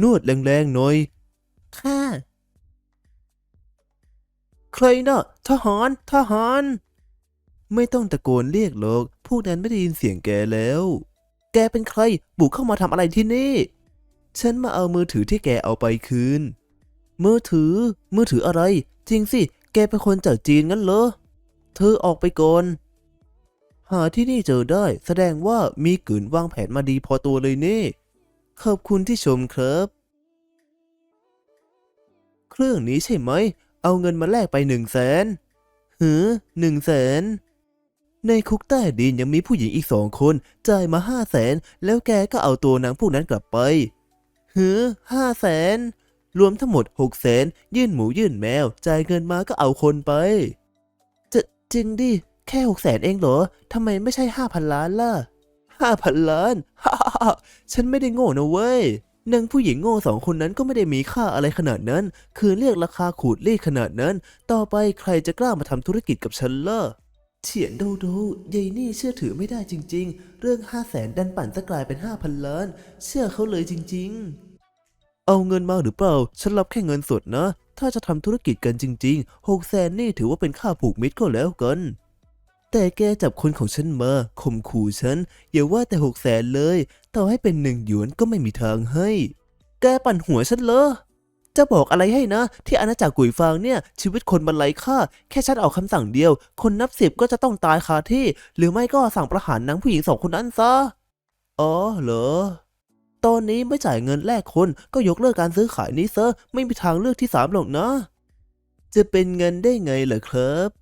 นวดแรงๆหน่อย ค่ะ ใครนะ่ะทหารทหาร ไม่ต้องตะโกนเรียกหรอก พวกนั้นไม่ได้ยินเสียงแกแล้ว แกเป็นใคร บุกเข้ามาทำอะไรที่นี่ ฉันมาเอามือถือที่แกเอาไปคืน มือถือ มือถืออะไร จริงสิ แกเป็นคนจากจีนงั้นเหรอ เธอออกไปก่อน หาที่นี่เจอได้ แสดงว่ามีกลืนวางแผนมาดีพอตัวเลยนี่ ขอบคุณที่ชมครับ เครื่องนี้ใช่ไหม เอาเงินมาแลกไปหนึ่งแสนหือหนึ่งแสนในคุกใต้ดินยังมีผู้หญิงอีกสองคน จ่ายมาห้าแสนแล้วแกก็เอาตัวนางพวกนั้นกลับไปหือห้าแสนรวมทั้งหมดหกแสนยื่นหมูยื่นแมว จ่ายเงินมาก็เอาคนไป จะจริงดิ แค่หกแสนเองเหรอทำไมไม่ใช่ห้าพันล้านล่ะ ห้าพันล้านฮ่าฉันไม่ได้โง่นะเว้ยนางผู้หญิงโง่สองคนนั้นก็ไม่ได้มีค่าอะไรขนาดนั้น คือเรียกราคาขูดรีดขนาดนั้น ต่อไปใครจะกล้ามาทำธุรกิจกับฉันล่ะเฉียนโดโดยายนี่เชื่อถือไม่ได้จริง ๆ เรื่องห้าแสนดันปั่นจะกลายเป็นห้าพันล้าน เชื่อเขาเลยจริง ๆ เอาเงินมาหรือเปล่า ฉันรับแค่เงินสดนะ ถ้าจะทำธุรกิจกันจริงๆหกแสนนี่ถือว่าเป็นค่าผูกมิตรก็แล้วกัน แต่แกจับคนของฉันมาข่มขู่ฉัน อย่าว่าแต่หกแสนเลย ต่อให้เป็นหนึ่งหยวนก็ไม่มีทางให้ แกปั่นหัวฉันเหรอจะบอกอะไรให้นะ ที่อาณาจักรกุยฟางเนี่ย ชีวิตคนมันไร้ค่า แค่ฉันออกคำสั่งเดียว คนนับสิบก็จะต้องตายคาที่ หรือไม่ก็สั่งประหารนางผู้หญิงสองคนนั้นซะ อ๋อเหรอ ตอนนี้ไม่จ่ายเงินแลกคนก็ยกเลิกการซื้อขายนี้ซะ ไม่มีทางเลือกที่สามหรอกนะ จะเป็นเงินได้ไงล่ะครับ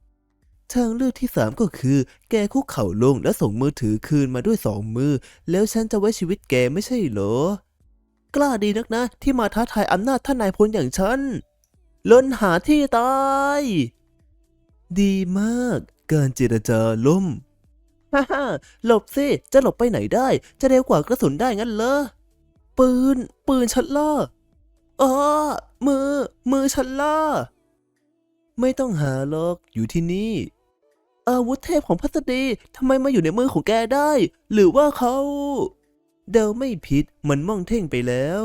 ทางเลือกที่สามก็คือ แกคุกเข่าลงและส่งมือถือคืนมาด้วยสองมือ แล้วฉันจะไว้ชีวิตแกไม่ใช่เหรอ กล้าดีนักนะ ที่มาท้าทายอำนาจท่านนายพลอย่างฉันล้นหาที่ตาย ดีมาก การเจรจาล่มฮ่าฮ่าหลบสิ จะหลบไปไหนได้ จะเร็วกว่ากระสุนได้งั้นเหรอ ปืน ปืนฉันล่ะอ๋อมือ มือฉันล่ะไม่ต้องหาหรอกอยู่ที่นี่ อาวุธเทพของพัสดีทำไมมาอยู่ในมือของแกได้ หรือว่าเขา เดาไม่ผิดมันม่องเท่งไปแล้ว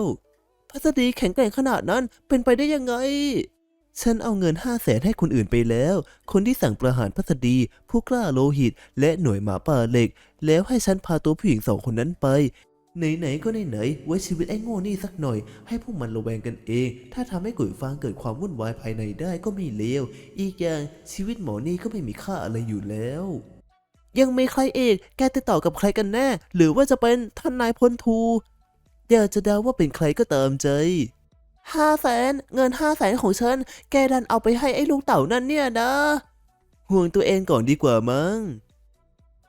พัสดีแข็งแกร่งขนาดนั้นเป็นไปได้ยังไง ฉันเอาเงินห้าแสนให้คนอื่นไปแล้ว คนที่สั่งประหารพัสดี ผู้กล้าโลหิต และหน่วยหมาป่าเหล็ก แล้วให้ฉันพาตัวผู้หญิงสองคนนั้นไป ไหนๆก็ไหนๆไว้ชีวิตไอ้โง่นี่สักหน่อย ให้พวกมันระแวงกันเอง ถ้าทำให้กุยฟางเกิดความวุ่นวายภายในได้ก็ไม่เลวอีกอย่างชีวิตหมอนี่ก็ไม่มีค่าอะไรอยู่แล้ว ยังมีใครอีกแกติดต่อกับใครกันแน่ หรือว่าจะเป็นท่านนายพลทูอยากจะเดาว่าเป็นใครก็ตามใจห้าแสนเงินห้าแสนของฉัน แกดันเอาไปให้ไอ้ลูกเต่านั่นเนี่ยนะ ห่วงตัวเองก่อนดีกว่ามั้ง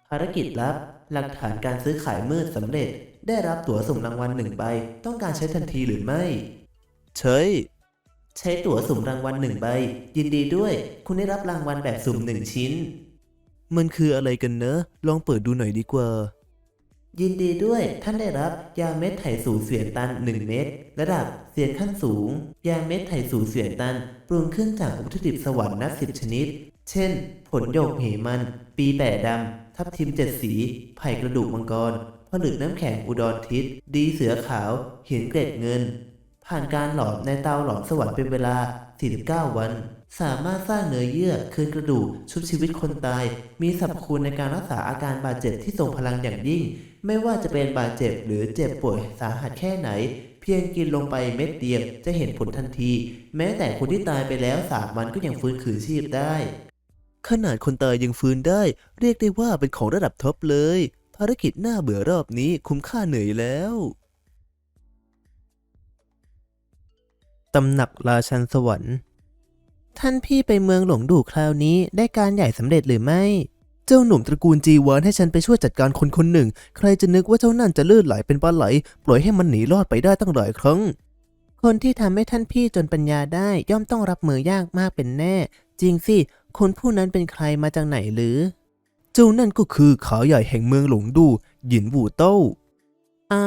ภารกิจลับ หลักฐานการซื้อขายมืดสำเร็จ ได้รับตั๋วสุ่มรางวัลหนึ่งใบ ต้องการใช้ทันทีหรือไม่ใช่ใช้ตั๋วสุ่มรางวัลหนึ่งใบ ยินดีด้วย คุณได้รับรางวัลแบบสุ่มหนึ่งชิ้น มันคืออะไรกันเนอะ ลองเปิดดูหน่อยดีกว่า ยินดีด้วย ท่านได้รับยาเม็ดไถสูเสียนตัน 1 เม็ด ระดับเสียนขั้นสูง ยาเม็ดไถสูเสียนตัน ปรุงขึ้นจากวัตถุดิบสวรรค์นับสิบชนิด เช่น ผลโยกเหมัน ปีแปะดำ ทับทิมเจ็ดสี ไผ่กระดูกมังกรผลึกน้ำแข็งอุดรทิศ ดีเสือขาว หินเกล็ดเงิน ผ่านการหลอมในเตาหลอมสวรรค์เป็นเวลา 49 วัน สามารถสร้างเนื้อเยื่อคืนกระดูกชุบชีวิตคนตาย มีสรรพคุณในการรักษาอาการบาดเจ็บที่ทรงพลังอย่างยิ่ง ไม่ว่าจะเป็นบาดเจ็บหรือเจ็บป่วยสาหัสแค่ไหน เพียงกินลงไปเม็ดเดียวจะเห็นผลทันที แม้แต่คนที่ตายไปแล้วสามวันก็ยังฟื้นคืนชีพได้ ขนาดคนตายยังฟื้นได้ เรียกได้ว่าเป็นของระดับท็อปเลย ภารกิจหน้าเบื่อรอบนี้คุ้มค่าเหนื่อยแล้วตำหนักราชันสวรรค์ ท่านพี่ไปเมืองหลงดูคราวนี้ได้การใหญ่สำเร็จหรือไม่ เจ้าหนุ่มตระกูลจีวานให้ฉันไปช่วยจัดการคนคนหนึ่ง ใครจะนึกว่าเจ้านั่นจะลื่นไหลเป็นปลาไหล ปล่อยให้มันหนีรอดไปได้ตั้งหลายครั้ง คนที่ทำให้ท่านพี่จนปัญญาได้ย่อมต้องรับมือยากมากเป็นแน่ จริงสิ คนผู้นั้นเป็นใครมาจากไหนหรือ เจ้านั่นก็คือขาใหญ่แห่งเมืองหลงดูหยินบูเต้าอ๋อ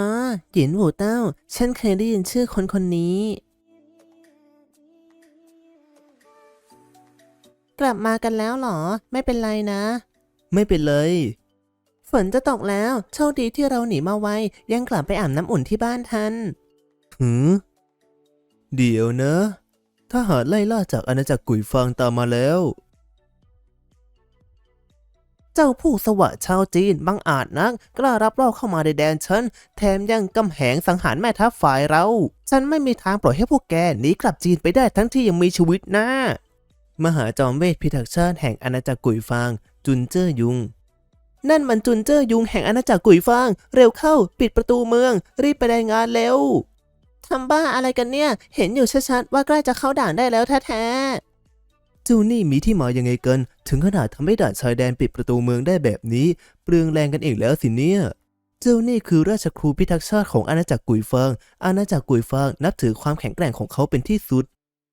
หยินบูเต้า ฉันเคยได้ยินชื่อคนคนนี้ กลับมากันแล้วเหรอ ไม่เป็นไรนะ ไม่เป็นไรฝนจะตกแล้ว โชคดีที่เราหนีมาไว ยังกลับไปอาบน้ำอุ่นที่บ้านทันหือเดี๋ยวนะทหารไล่ล่าจากอาณาจักรกุยฟางตามมาแล้ว เจ้าผู้สวะชาวจีนบังอาจนัก กล้ารับรอบเข้ามาในแดนฉัน แถมยังกำแหงสังหารแม่ทัพฝ่ายเรา ฉันไม่มีทางปล่อยให้พวกแกหนีกลับจีนไปได้ทั้งที่ยังมีชีวิตนะมหาจอมเวทพิทักษ์ชาติแห่งอาณาจักรกุยฟาง จุนเจ้อยุง นั่นมันจุนเจ้อยุงแห่งอาณาจักรกุยฟาง เร็วเข้า ปิดประตูเมือง รีบไปรายงานเร็วทำบ้าอะไรกันเนี่ย เห็นอยู่ชัดๆว่าใกล้จะเข้าด่านได้แล้วแท้ๆ เจ้านี่มีที่มายังไงกัน ถึงขนาดทำให้ด่านชายแดนปิดประตูเมืองได้แบบนี้ เปลืองแรงกันอีกแล้วสิเนี่ย เจ้านี่คือราชครูพิทักษ์ชาติของอาณาจักรกุยฟาง อาณาจักรกุยฟางนับถือความแข็งแกร่งของเขาเป็นที่สุด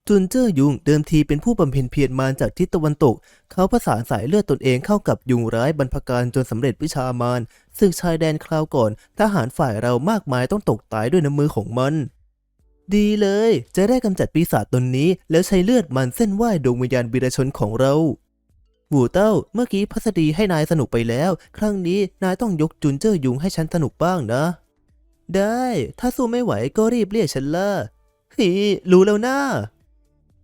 จุนเจ้อยุงเดิมทีเป็นผู้บำเพ็ญเพียรมาจากทิศตะวันตก เขาผสานสายเลือดตนเองเข้ากับยุงร้ายบรรพการจนสำเร็จวิชามารศึกชายแดนคราวก่อน ทหารฝ่ายเรามากมายต้องตกตายด้วยน้ำมือของมัน ดีเลย จะได้กำจัดปีศาจตนนี้ แล้วใช้เลือดมันเส้นไหว้ดวงวิญญาณวีรชนของเราหูเต้า เมื่อกี้พัสดีให้นายสนุกไปแล้ว ครั้งนี้นายต้องยกจุนเจ้อยุงให้ฉันสนุกบ้างนะ ได้ ถ้าสู้ไม่ไหวก็รีบเรียกฉันละฮีรู้แล้วนะ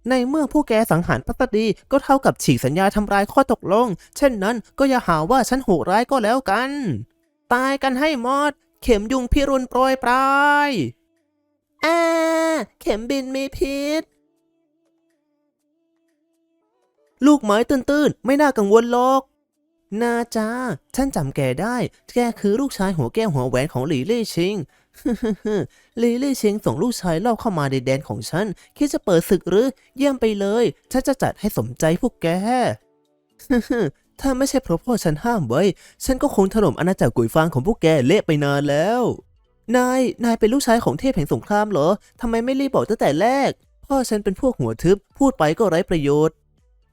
ในเมื่อผู้แกสังหารพัสดีก็เท่ากับฉีกสัญญาทำลายข้อตกลง เช่นนั้นก็อย่าหาว่าฉันโหดร้ายก็แล้วกัน ตายกันให้หมด เข็มยุงพิรุณโปรยปลาย อ่า เข็มบินมีพิษ ลูกไม้ตื้นๆ ไม่น่ากังวลหรอก นาจาฉันจำแกได้ แกคือลูกชายหัวแก้วหัวแหวนของหลี่เล่ชิงหลี่เล่ชิงส่งลูกชายเล่าเข้ามาในแดนของฉัน คิดจะเปิดศึกหรือ เยี่ยมไปเลย ฉันจะจัดให้สมใจพวกแก ถ้าไม่ใช่เพราะพ่อฉันห้ามไว้ ฉันก็คงถล่มอาณาจักรกุยฟางของพวกแกเละไปนานแล้ว นาย นายเป็นลูกชายของเทพแห่งสงครามเหรอ ทำไมไม่รีบบอกตั้งแต่แรก พ่อฉันเป็นพวกหัวทึบ พูดไปก็ไร้ประโยชน์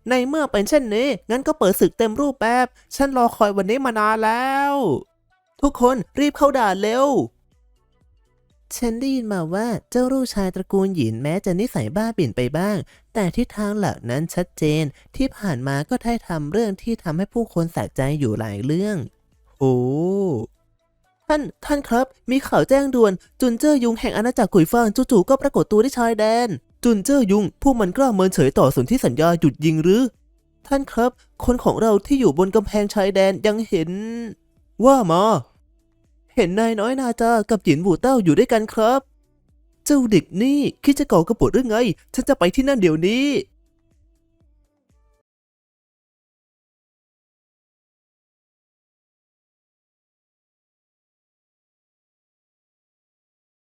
ในเมื่อเป็นเช่นนี้ งั้นก็เปิดศึกเต็มรูปแบบ ฉันรอคอยวันนี้มานานแล้ว ทุกคนรีบเข้าด่านเร็ว ฉันได้ยินมาว่าเจ้าลูกชายตระกูลหยินแม้จะนิสัยบ้าบิ่นไปบ้าง แต่ทิศทางหลักนั้นชัดเจน ที่ผ่านมาก็ได้ทำเรื่องที่ทำให้ผู้คนสะใจอยู่หลายเรื่อง โอ้ ท่าน ท่านครับ มีข่าวแจ้งด่วน จุนเจ้อยุงแห่งอาณาจักรกุยฟางจู่ๆก็ปรากฏตัวที่ชายแดน จุนเจ้อยุงผู้มันกล้าเมินเฉยต่อสนที่สัญญาหยุดยิงหรือ ท่านครับ คนของเราที่อยู่บนกำแพงชายแดนยังเห็น ว่ามา เห็นนายน้อยนาจากับหยินบูเต้าอยู่ด้วยกันครับ เจ้าเด็กนี่คิดจะก่อกระปุดหรือไง ฉันจะไปที่นั่นเดี๋ยวนี้